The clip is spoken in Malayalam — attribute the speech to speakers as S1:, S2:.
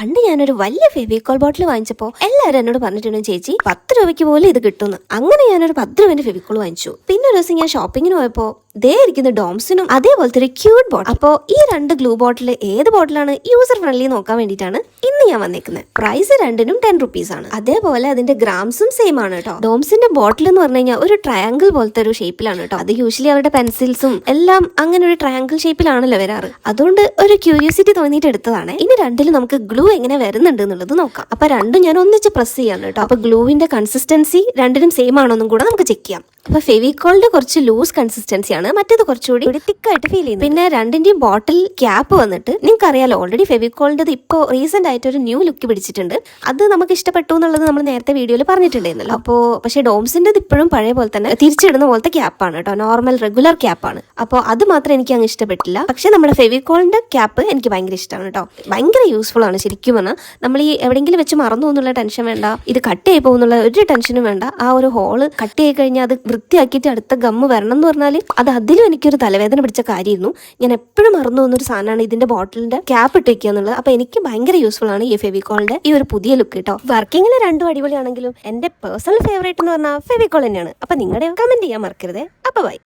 S1: പണ്ട് ഞാനൊരു വലിയ ഫെവിക്കോൾ ബോട്ടിൽ വാങ്ങിച്ചപ്പോൾ എല്ലാവരും എന്നോട് പറഞ്ഞിട്ടുണ്ട് ചേച്ചി പത്ത് രൂപയ്ക്ക് പോലും ഇത് കിട്ടുന്നു അങ്ങനെ ഞാനൊരു പത്ത് രൂപന്റെ ഫെവിക്കോൾ വാങ്ങിച്ചു. പിന്നെ ഒരു ദിവസം ഞാൻ ഷോപ്പിങ്ങിന് പോയപ്പോൾ ദേ ഇരിക്കുന്ന ഡോംസിനും അതേപോലത്തെ ഒരു ക്യൂട്ട് ബോട്ടിൽ അപ്പോൾ ഈ രണ്ട് ഗ്ലൂ ബോട്ടിൽ ഏത് ബോട്ടിലാണ് യൂസർ ഫ്രണ്ട്ലി നോക്കാൻ വേണ്ടിയിട്ടാണ് ഇന്ന് ഞാൻ വന്നേക്കുന്നത്. പ്രൈസ് രണ്ടിനും ടെൻ റുപ്പീസ് ആണ്. അതേപോലെ അതിന്റെ ഗ്രാംസും സെയിം ആണ് കേട്ടോ. ഡോംസിന്റെ ബോട്ടിൽ എന്ന് പറഞ്ഞു കഴിഞ്ഞാൽ ഒരു ട്രയാങ്കിൾ പോലത്തെ ഒരു ഷേപ്പിലാണ് കേട്ടോ. അത് യൂഷ്വലി അവരുടെ പെൻസിൽസും എല്ലാം അങ്ങനെ ഒരു ട്രയാങ്കിൾ ഷേപ്പിലാണല്ലോ വരാറ്. അതുകൊണ്ട് ഒരു ക്യൂരിയോസിറ്റി തോന്നിയിട്ട് എടുത്തതാണ്. ഇനി രണ്ടിലും നമുക്ക് ഗ്ലൂ എങ്ങനെ വരുന്നുണ്ട് എന്നുള്ളത് നോക്കാം. അപ്പൊ രണ്ടും ഞാൻ ഒന്നിച്ച് പ്രസ് ചെയ്യാണ് കേട്ടോ. അപ്പൊ ഗ്ലൂവിന്റെ കൺസിസ്റ്റൻസി രണ്ടിനും സെയിം ആണോന്നും കൂടെ നമുക്ക് ചെക്ക് ചെയ്യാം. അപ്പൊ ഫെവിക്കോളിന്റെ കുറച്ച് ലൂസ് കൺസിസ്റ്റൻസി ആണ് മറ്റേത് കുറച്ചുകൂടി ഒരു തിക്കായിട്ട് ഫീൽ ചെയ്യുന്നത്. പിന്നെ രണ്ടിന്റെയും ബോട്ടിൽ ക്യാപ്പ് വന്നിട്ട് നിങ്ങൾക്ക് അറിയാലോ ഓൾറെഡി ഫെവിക്കോളിന്റെ ഇപ്പോൾ റീസെന്റ് ആയിട്ട് ഒരു ന്യൂ ലുക്ക് പിടിച്ചിട്ടുണ്ട്. അത് നമുക്ക് ഇഷ്ടപ്പെട്ടു എന്നുള്ളത് നമ്മൾ നേരത്തെ വീഡിയോയിൽ പറഞ്ഞിട്ടുണ്ടായിരുന്നല്ലോ. അപ്പോ പക്ഷേ ഡോംസിന്റെ ഇപ്പോഴും പഴയ പോലെ തന്നെ തിരിച്ചിടുന്ന പോലത്തെ ക്യാപ്പാണ് കേട്ടോ. നോർമൽ റെഗുലർ ക്യാപ്പാണ് അപ്പോൾ അത് മാത്രം എനിക്ക് അങ്ങ് ഇഷ്ടപ്പെട്ടില്ല. പക്ഷേ നമ്മുടെ ഫെവിക്കോളിന്റെ ക്യാപ്പ് എനിക്ക് ഭയങ്കര ഇഷ്ടമാണ് കേട്ടോ. ഭയങ്കര യൂസ്ഫുൾ ആണ് ശരിക്കും പറഞ്ഞാൽ നമ്മൾ ഈ എവിടെയെങ്കിലും വെച്ച് മറന്നു എന്നുള്ള ടെൻഷൻ വേണ്ട ഇത് കട്ട് ആയി പോകുന്നുള്ള ഒരു ടെൻഷനും വേണ്ട. ആ ഒരു ഹോൾ കട്ട് ചെയ്ത് കഴിഞ്ഞാൽ അത് വൃത്തിയാക്കിയിട്ട് അടുത്ത ഗമ്മ് വരണം എന്ന് പറഞ്ഞാൽ അത് അതിലും എനിക്കൊരു തലവേദന പിടിച്ച കാര്യമായിരുന്നു. ഞാൻ എപ്പോഴും മറന്നു പോകുന്ന ഒരു സാധനമാണ് ഇതിന്റെ ബോട്ടിലിന്റെ ക്യാപ്പ് ഇട്ട് വെക്കുക എന്നുള്ളത്. അപ്പൊ എനിക്ക് ഭയങ്കര യൂസ്ഫുൾ ആണ് ഈ ഫെവിക്കോളിന്റെ ഈ ഒരു പുതിയ ലുക്ക് കേട്ടോ. വർക്കിങ്ങിൽ രണ്ടും അടിപൊളിയാണെങ്കിലും എന്റെ പേഴ്സണൽ ഫേവറേറ്റ് എന്ന് പറഞ്ഞാൽ ഫെവിക്കോൾ തന്നെയാണ്. അപ്പൊ നിങ്ങളുടെ കമന്റ് ചെയ്യാൻ മറക്കരുത്. അപ്പൊ ബൈ